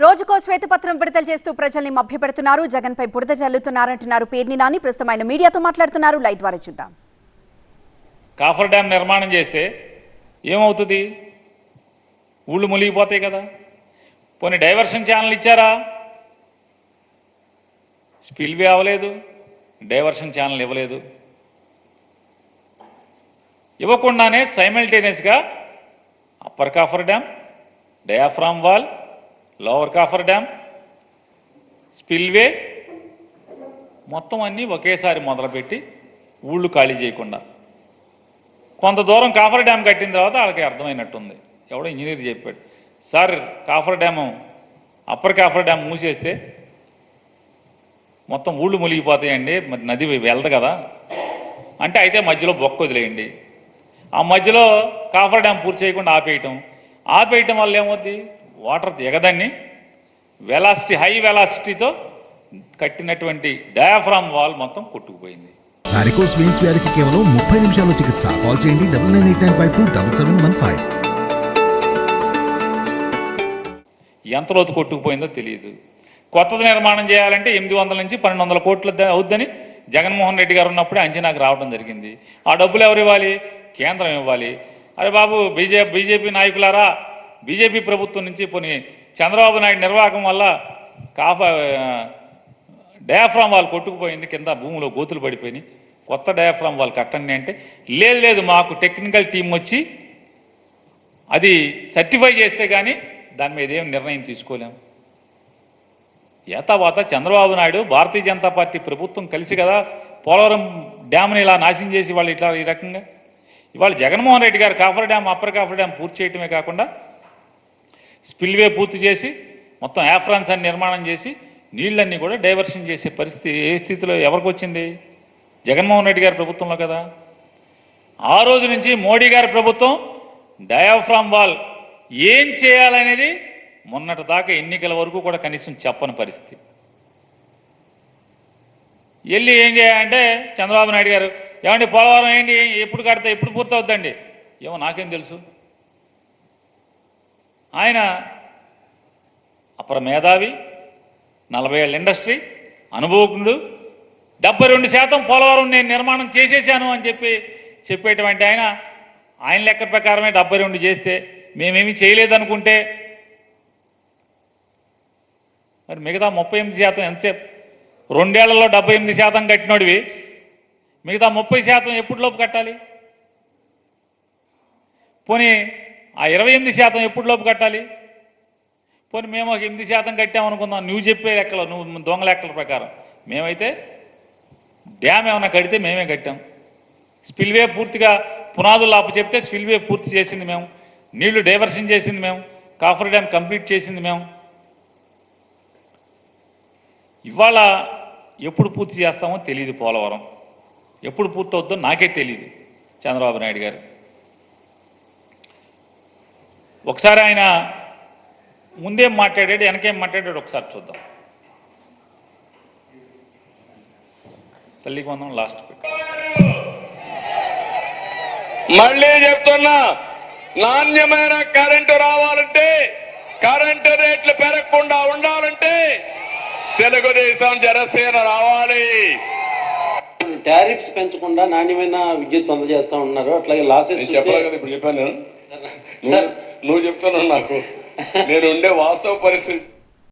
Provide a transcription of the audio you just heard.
రోజుకో శ్వేతపత్రం విడుదల చేస్తూ ప్రజల్ని మభ్యపెడుతున్నారు. జగన్ పై బురద జల్లుతున్నారంటున్నారు పేర్ని నాని. ప్రస్తుతం ఆయన మీడియాతో మాట్లాడుతున్నారు. లైవ్ ద్వారా చూద్దాం. కాఫర్ డ్యామ్ నిర్మాణం చేస్తే ఏమవుతుంది? ఊళ్ళు మునిగిపోతాయి కదా. పోనీ డైవర్షన్ ఛానల్ ఇచ్చారా? స్పిల్వే అవ్వలేదు. డైవర్షన్ ఛానల్ ఇవ్వలేదు. ఇవ్వకుండానే సైమల్టేనియస్గా upper coffer dam diaphragm wall lower coffer dam spillway మొత్తం అన్నీ ఒకేసారి మొదలుపెట్టి ఊళ్ళు ఖాళీ చేయకుండా. కొంత దూరం కాఫర్ డ్యామ్ కట్టిన తర్వాత వాళ్ళకి అర్థమైనట్టుంది. ఎవడో ఇంజనీర్ చెప్పాడు sir coffer dam upper coffer dam మూసేస్తే మొత్తం ఊళ్ళు మునిగిపోతాయండి మరి నది వెళ్ళదు కదా. అంటే అయితే మధ్యలో బొక్క వదిలేయండి. ఆ మధ్యలో కాఫర్ డ్యామ్ పూర్తి చేయకుండా ఆపేయటం. ఆపేయటం వల్ల ఏమవుద్ది? వాటర్ దిగదని వెలాసిటీ హై వెలాసిటీతో కట్టినటువంటి డయాఫ్రామ్ వాల్ మొత్తం కొట్టుకుపోయింది. వారికోస్ వెయిన్స్ వ్యాధికి కేవలం ముప్పై నిమిషాల్లో చికిత్స. కాల్ చేయండి double nine eight nine five two double seven one five. ఎంత లోతు కొట్టుకుపోయిందో తెలియదు. కొత్తది నిర్మాణం చేయాలంటే ఎనిమిది వందల నుంచి పన్నెండు వందల కోట్ల అవుద్దని జగన్మోహన్ రెడ్డి గారు ఉన్నప్పుడే అంచనాకు రావడం జరిగింది. ఆ డబ్బులు ఎవరు ఇవ్వాలి? కేంద్రం ఇవ్వాలి. అరే బాబు బీజే బీజేపీ నాయకులారా బీజేపీ ప్రభుత్వం నుంచి పోనీ చంద్రబాబు నాయుడు నిర్వాహకం వల్ల కాఫ డయాఫ్రామ్ వాళ్ళు కొట్టుకుపోయింది కింద భూమిలో గోతులు పడిపోయినాయి. కొత్త డయాఫ్రామ్ వాళ్ళు కట్టండి అంటే లేదు లేదు మాకు టెక్నికల్ టీం వచ్చి అది సర్టిఫై చేస్తే కానీ దాని మీద ఏం నిర్ణయం తీసుకోలేము ఏతావాత చంద్రబాబు నాయుడు భారతీయ జనతా పార్టీ ప్రభుత్వం కలిసి కదా పోలవరం డ్యామ్ని ఇలా నాశనం చేసి వాళ్ళు ఇట్లా ఈ రకంగా. ఇవాళ Jaganmohan Reddy garu coffer dam upper coffer dam పూర్తి చేయటమే కాకుండా స్పిల్వే పూర్తి చేసి మొత్తం యాఫ్రాన్స్ అన్ని నిర్మాణం చేసి నీళ్ళన్నీ కూడా డైవర్షన్ చేసే పరిస్థితి ఏ స్థితిలో ఎవరికి వచ్చింది? జగన్మోహన్ రెడ్డి గారి ప్రభుత్వంలో కదా. ఆ రోజు నుంచి మోడీ గారి ప్రభుత్వం డయాఫ్రామ్ వాల్ ఏం చేయాలనేది మొన్నటి దాకా ఎన్నికల వరకు కూడా కనీసం చెప్పని పరిస్థితి. వెళ్ళి ఏం చేయాలంటే చంద్రబాబు నాయుడు గారు ఏమండి పోలవరం ఏంటి? ఎప్పుడు కడితే? ఎప్పుడు పూర్తవుద్దండి? ఏమో నాకేం తెలుసు. ఆయన అపర మేధావి నలభై ఏళ్ళ ఇండస్ట్రీ అనుభవకుడు డెబ్బై రెండు శాతం పోలవరం నేను నిర్మాణం చేసేసాను అని చెప్పి చెప్పేటువంటి ఆయన ఆయన లెక్క ప్రకారమే డెబ్బై రెండు చేస్తే మేమేమి చేయలేదనుకుంటే మరి మిగతా ముప్పై ఎనిమిది శాతం ఎంతసేపు రెండేళ్ళలో డెబ్బై ఎనిమిది శాతం కట్టినోడివి. మిగతా ముప్పై శాతం ఎప్పటిలోపు కట్టాలి? పోనీ ఆ ఇరవై ఎనిమిది శాతం ఎప్పుడులోపు కట్టాలి? పోనీ మేము ఒక ఎనిమిది శాతం కట్టామనుకుందాం నువ్వు చెప్పే లెక్కలు నువ్వు దొంగ లెక్కల ప్రకారం. మేమైతే డ్యామ్ ఏమైనా కడితే మేమే కట్టాం. స్పిల్వే పూర్తిగా పునాదులు అప్పు చెప్తే స్పిల్వే పూర్తి చేసింది మేము. నీళ్ళు డైవర్షన్ చేసింది మేము. కాఫర్ డ్యామ్ కంప్లీట్ చేసింది మేము. ఇవాళ ఎప్పుడు పూర్తి చేస్తామో తెలియదు పోలవరం. ఎప్పుడు పూర్తవుద్దో నాకే తెలియదు చంద్రబాబు నాయుడు గారు. ఒకసారి ఆయన ముందేం మాట్లాడాడు వెనకేం మాట్లాడాడు ఒకసారి చూద్దాం. తల్లికి వందం లాస్ట్ మళ్ళీ చెప్తున్నా నాణ్యమైన కరెంటు రావాలంటే కరెంటు రేట్లు పెరగకుండా ఉండాలంటే తెలుగుదేశం జనసేన రావాలి. టారిఫ్స్ పెంచకుండా నాణ్యమైన విద్యుత్ అందజేస్తా ఉన్నారు. అట్లాగే లాసెస్ చెప్పాలి కదా ఇప్పుడు చెప్పాను నువ్వు చెప్తున్నావు నాకు. నేను ఉండే వాస్తవ పరిస్థితి